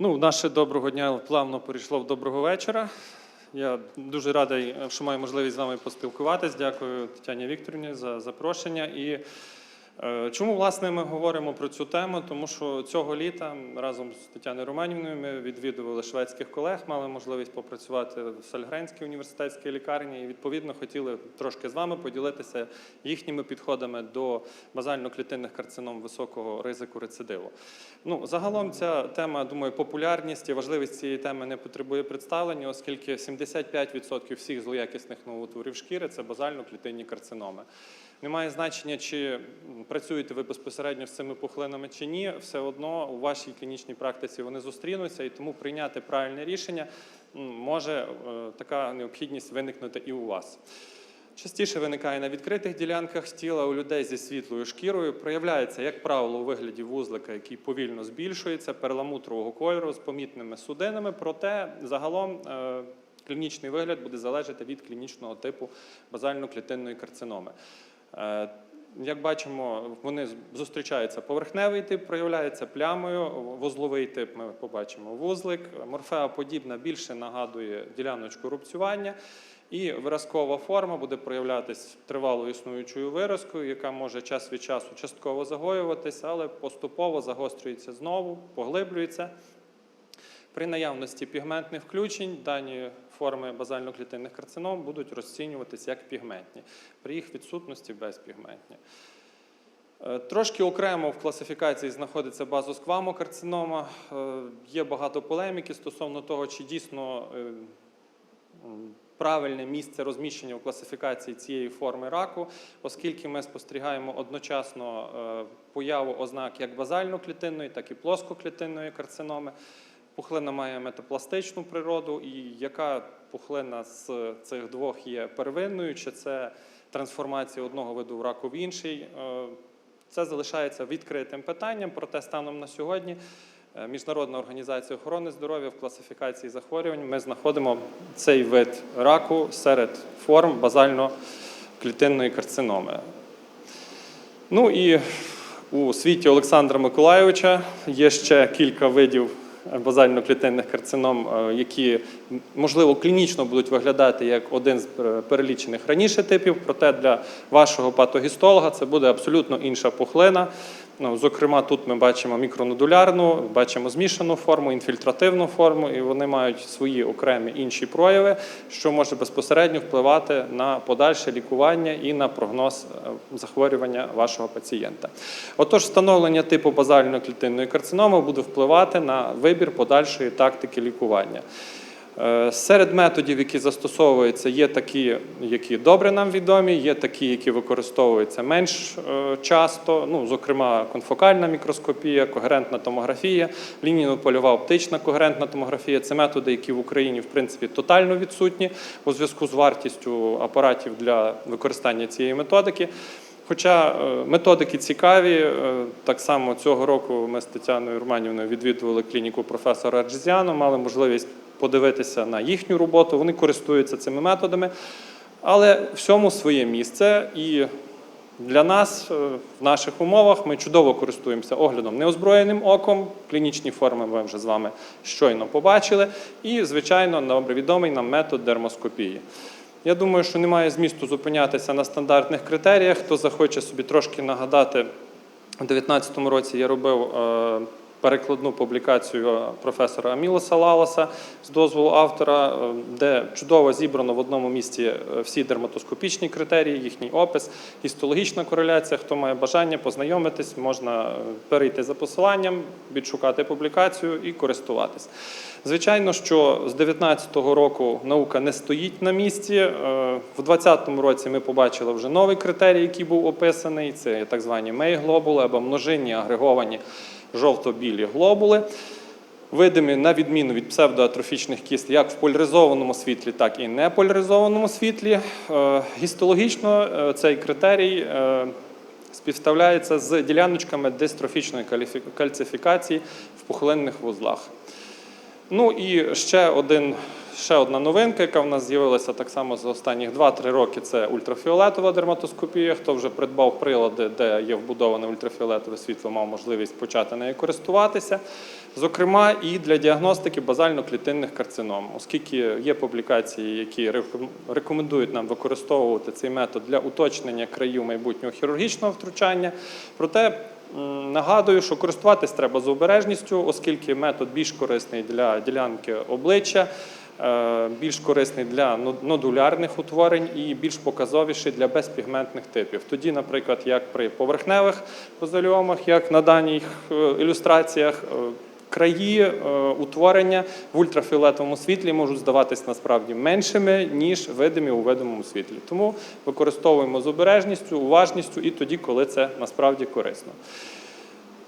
Ну, наше доброго дня плавно перейшло в доброго вечора. Я дуже радий, що маю можливість з вами поспілкуватись. Дякую Тетяні Вікторівні за запрошення. І чому власне ми говоримо про цю тему? Тому що цього літа разом з Тетяною Романівною ми відвідували шведських колег, мали можливість попрацювати в Сальгренській університетській лікарні і відповідно хотіли трошки з вами поділитися їхніми підходами до базально-клітинних карцином високого ризику рецидиву. Ну, загалом ця тема, думаю, популярність і важливість цієї теми не потребує представлення, оскільки 75% всіх злоякісних новоутворів шкіри це базально-клітинні карциноми. Немає значення, чи працюєте ви безпосередньо з цими пухлинами чи ні, все одно у вашій клінічній практиці вони зустрінуться, і тому прийняти правильне рішення може е, така необхідність виникнути і у вас. Частіше виникає на відкритих ділянках тіла у людей зі світлою шкірою. Проявляється, як правило, у вигляді вузлика, який повільно збільшується, перламутрового кольору з помітними судинами. Проте загалом е, клінічний вигляд буде залежати від клінічного типу базально-клітинної карциноми. Е, Як бачимо, вони зустрічаються поверхневий тип, проявляється плямою, вузловий тип ми побачимо вузлик. Морфеоподібна більше нагадує діляночку рубцювання. І виразкова форма буде проявлятись тривало існуючою виразкою, яка може час від часу частково загоюватися, але поступово загострюється знову, поглиблюється. При наявності пігментних включень дані форми базально-клітинних карцином будуть розцінюватися як пігментні, при їх відсутності безпігментні. Е, Трошки окремо в класифікації знаходиться базосквамокарцинома. Е, Є багато полеміки стосовно того, чи дійсно е, правильне місце розміщення у класифікації цієї форми раку, оскільки ми спостерігаємо одночасно появу ознак як базально-клітинної, так і плоскоклітинної карциноми. Пухлина має метапластичну природу, і яка пухлина з цих двох є первинною, чи це трансформація одного виду в раку в інший. Е, Це залишається відкритим питанням, проте станом на сьогодні е, Міжнародна організація охорони здоров'я в класифікації захворювань ми знаходимо цей вид раку серед форм базально-клітинної карциноми. Ну і у світі Олександра Миколайовича є ще кілька видів базально-клітинних карцином, е, які можливо клінічно будуть виглядати як один з перелічених раніше типів. Проте для вашого патогістолога це буде абсолютно інша пухлина. Ну, зокрема, тут ми бачимо мікронодулярну, бачимо змішану форму, інфільтративну форму, і вони мають свої окремі інші прояви, що може безпосередньо впливати на подальше лікування і на прогноз е, захворювання вашого пацієнта. Отож, встановлення типу базальної клітинної карциноми буде впливати на вибір подальшої тактики лікування. Е, Серед методів, які застосовуються, є такі, які добре нам відомі, є такі, які використовуються менш е, часто, ну, зокрема, конфокальна мікроскопія, когерентна томографія, лінійно-польова оптична когерентна томографія це методи, які в Україні в принципі тотально відсутні у зв'язку з вартістю апаратів для використання цієї методики. Хоча е, методики цікаві, е, так само цього року ми з Тетяною Романівною відвідували клініку професора Арджезіану, мали можливість подивитися на їхню роботу. Вони користуються цими методами, але всьому своє місце. І для нас е, в наших умовах ми чудово користуємося оглядом неозброєним оком. Клінічні форми ми вже з вами щойно побачили. І, звичайно, добре відомий нам метод дермоскопії. Я думаю, що немає змісту зупинятися на стандартних критеріях. Хто захоче собі трошки нагадати, у 2019 році я робив е, перекладну публікацію професора Амілоса Лаласа з дозволу автора, е, де чудово зібрано в одному місці е, всі дерматоскопічні критерії, їхній опис, гістологічна кореляція. Хто має бажання познайомитись, можна е, перейти за посиланням, відшукати публікацію і користуватись. Звичайно, що з 2019 року наука не стоїть на місці. В 2020 році ми побачили вже новий критерій, який був описаний. Це так звані мей-глобули або множинні агреговані жовто-білі глобули. Видимі на відміну від псевдоатрофічних кіст як в поляризованому світлі, так і неполяризованому світлі. Е, Гістологічно е, цей критерій е, співставляється з діляночками дистрофічної кальцифікації в пухлинних вузлах. Ну і ще один ще одна новинка, яка в нас з'явилася так само за останні 2-3 роки. Це ультрафіолетова дерматоскопія. Хто вже придбав прилади, де є вбудоване ультрафіолетове світло, мав можливість почати нею користуватися. Зокрема, і для діагностики базально-клітинних карцином, оскільки є публікації, які рекомендують нам використовувати цей метод для уточнення країв майбутнього хірургічного втручання. Проте нагадую, що користуватись треба з обережністю, оскільки метод більш корисний для ділянки обличчя. Е, Більш корисний для нодулярних утворень і більш показовіший для безпігментних типів. Тоді, наприклад, як при поверхневих базальйомах, як на даних е, ілюстраціях, е, краї утворення в ультрафіолетовому світлі можуть здаватись насправді меншими, ніж видимі у видимому світлі. Тому використовуємо з обережністю, уважністю і тоді, коли це насправді корисно.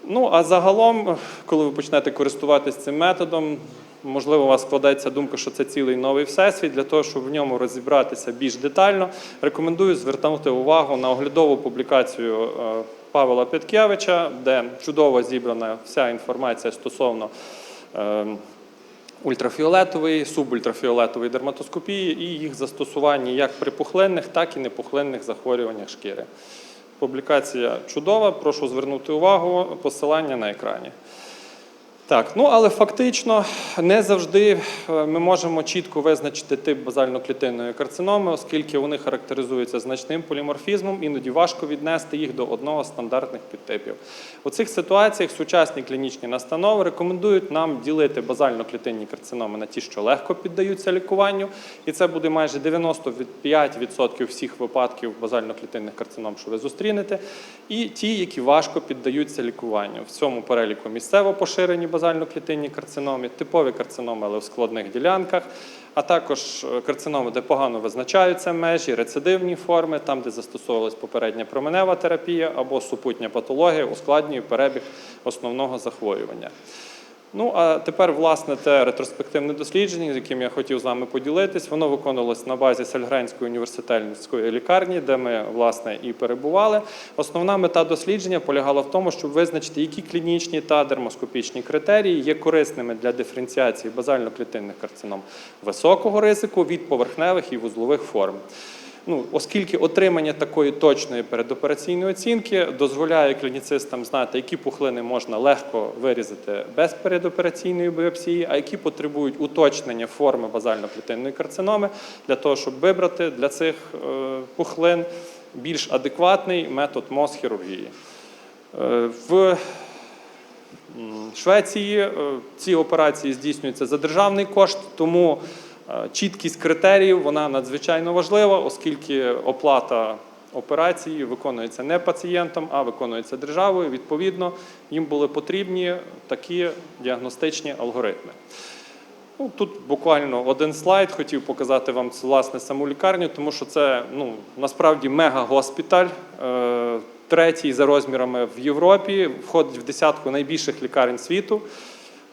Ну, а загалом, коли ви почнете користуватись цим методом, можливо, у вас складається думка, що це цілий новий всесвіт. Для того, щоб в ньому розібратися більш детально, рекомендую звернути увагу на оглядову публікацію е, Павла Петкевича, де чудово зібрана вся інформація стосовно. е, Ультрафіолетової, субультрафіолетової дерматоскопії і їх застосування як при пухлинних, так і непухлинних захворюваннях шкіри. Публікація чудова, прошу звернути увагу, посилання на екрані. Так, ну але фактично не завжди е, ми можемо чітко визначити тип базально-клітинної карциноми, оскільки вони характеризуються значним поліморфізмом, іноді важко віднести їх до одного з стандартних підтипів. У цих ситуаціях сучасні клінічні настанови рекомендують нам ділити базально-клітинні карциноми на ті, що легко піддаються лікуванню, і це буде майже 95% всіх випадків базально-клітинних карцином, що ви зустрінете, і ті, які важко піддаються лікуванню. В цьому переліку місцево поширені базально-клітинні карциноми, типові карциноми, але в складних ділянках, а також е, карциноми, де погано визначаються межі, рецидивні форми, там, де застосовувалась попередня променева терапія або супутня патологія, ускладнює перебіг основного захворювання. Ну а тепер, власне, те ретроспективне дослідження, з яким я хотів з вами поділитись, воно виконувалось на базі Сальгренської університетської лікарні, де ми власне і перебували. Основна мета дослідження полягала в тому, щоб визначити, які клінічні та дермоскопічні критерії є корисними для диференціації базально-клітинних карцином високого ризику від поверхневих і вузлових форм. Ну, оскільки отримання такої точної передопераційної оцінки дозволяє клініцистам знати, які пухлини можна легко вирізати без передопераційної біопсії, а які потребують уточнення форми базально-клітинної карциноми для того, щоб вибрати для цих е, пухлин більш адекватний метод мозхірургії. Е, В Швеції е, ці операції здійснюються за державний кошт, тому чіткість критеріїв вона надзвичайно важлива, оскільки оплата операції виконується не пацієнтом, а виконується державою. Відповідно, їм були потрібні такі діагностичні алгоритми. Ну, тут буквально один слайд хотів показати вам власне саму лікарню, тому що це ну, насправді мега-госпіталь, е, третій за розмірами в Європі, входить в десятку найбільших лікарень світу.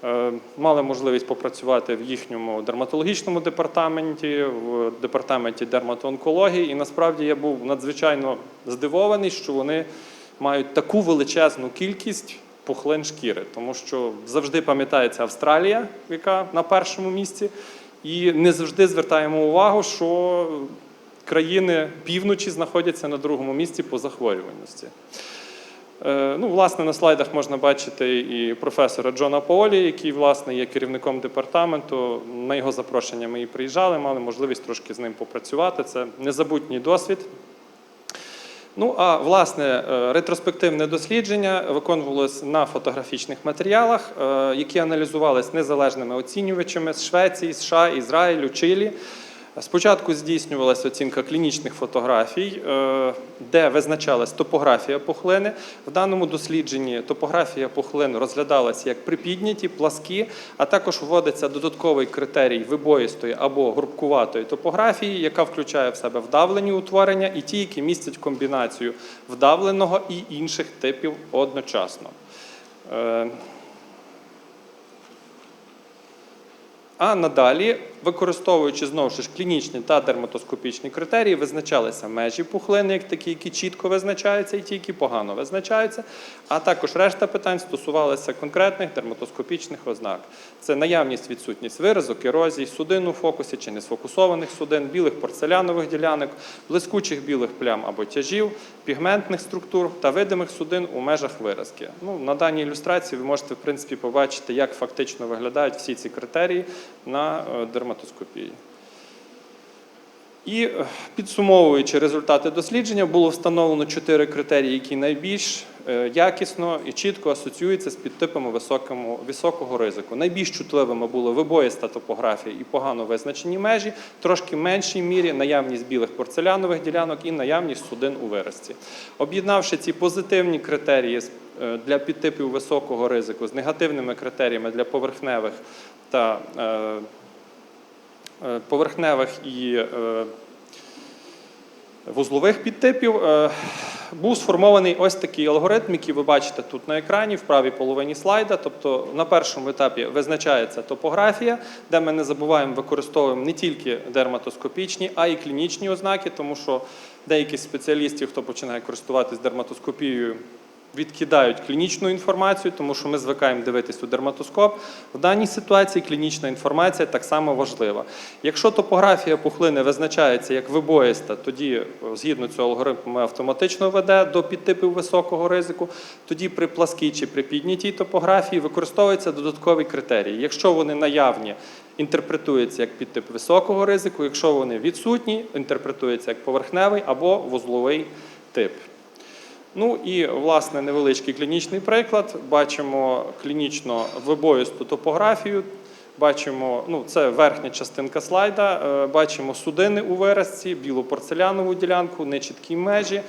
Е, Мали можливість попрацювати в їхньому дерматологічному департаменті, в департаменті дерматоонкології. І насправді я був надзвичайно здивований, що вони мають таку величезну кількість пухлин шкіри, тому що завжди пам'ятається Австралія, яка на першому місці, і не завжди звертаємо увагу, що країни півночі знаходяться на другому місці по захворюваності. Е, Ну, власне, на слайдах можна бачити і професора Джона Поолі, який власне є керівником департаменту. На його запрошення ми і приїжджали, мали можливість трошки з ним попрацювати. Це незабутній досвід. Ну а власне е, ретроспективне дослідження виконувалось на фотографічних матеріалах, е, які аналізувались незалежними оцінювачами з Швеції, США, Ізраїлю, Чилі. Спочатку здійснювалася оцінка клінічних фотографій, е, де визначалась топографія пухлини. В даному дослідженні топографія пухлин розглядалася як припідняті, пласкі, а також вводиться додатковий критерій вибоїстої або грубкуватої топографії, яка включає в себе вдавлені утворення і ті, які містять комбінацію вдавленого і інших типів одночасно. Е, А надалі використовуючи знову ж клінічні та дерматоскопічні критерії, визначалися межі пухлини, як такі, які чітко визначаються, і ті, які погано визначаються. А також решта питань стосувалися конкретних дерматоскопічних ознак. Це наявність, відсутність виразок, ерозій, судин у фокусі чи несфокусованих судин, білих порцелянових ділянок, блискучих білих плям або тяжів, пігментних структур та видимих судин у межах виразки. Ну, на даній ілюстрації ви можете в принципі побачити, як фактично виглядають всі ці критерії на е, дерматоскопії. І е, підсумовуючи результати дослідження, було встановлено чотири критерії, які найбільш е, якісно і чітко асоціюються з підтипами високому, високого ризику. Найбільш чутливими були вибоїста топографія і погано визначені межі, трошки меншій мірі наявність білих порцелянових ділянок і наявність судин у виразці. Об'єднавши ці позитивні критерії е, для підтипів високого ризику з негативними критеріями для поверхневих та поверхневих і е, вузлових підтипів, е, був сформований ось такий алгоритм, який ви бачите тут на екрані, в правій половині слайда. Тобто на першому етапі визначається топографія, де ми не забуваємо використовуємо не тільки дерматоскопічні, а й клінічні ознаки, тому що деякі спеціалістів, хто починає користуватись дерматоскопією, відкидають клінічну інформацію, тому що ми звикаємо дивитись у дерматоскоп. В даній ситуації клінічна інформація так само важлива. Якщо топографія пухлини визначається як вибоїста, тоді е, згідно цього алгоритму автоматично веде до підтипів високого ризику. Тоді при пласкій чи при піднятій топографії використовуються додаткові критерії. Якщо вони наявні, інтерпретується як підтип високого ризику. Якщо вони відсутні, інтерпретується як поверхневий або вузловий тип. Ну і власне невеличкий клінічний приклад. Бачимо клінічно вибоїсту топографію. Бачимо, ну це верхня частинка слайда. е, Бачимо судини у виразці, білу порцелянову ділянку, нечіткі межі.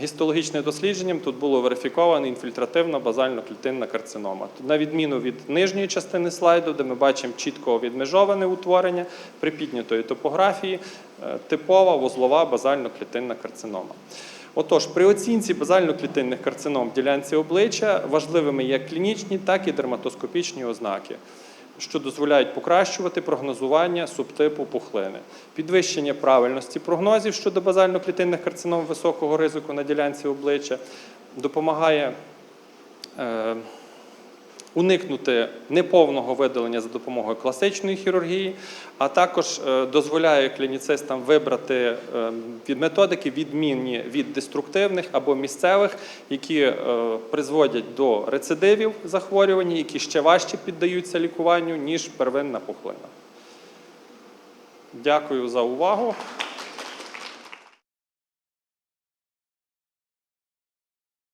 Гістологічним дослідженням тут було верифіковано інфільтративна базально-клітинна карцинома. На відміну від нижньої частини слайду, де ми бачимо чітко відмежоване утворення при піднятої топографії, е, типова вузлова базально-клітинна карцинома. Отож, при оцінці базально-клітинних карцином в ділянці обличчя важливими є клінічні, так і дерматоскопічні ознаки, що дозволяють покращувати прогнозування субтипу пухлини, підвищення правильності прогнозів щодо базально-клітинних карцином високого ризику на ділянці обличчя, допомагає е, уникнути неповного видалення за допомогою класичної хірургії, а також е, дозволяє клініцистам вибрати е, від методики відмінні від деструктивних або місцевих, які е, призводять до рецидивів захворювання, які ще важче піддаються лікуванню, ніж первинна пухлина. Дякую за увагу.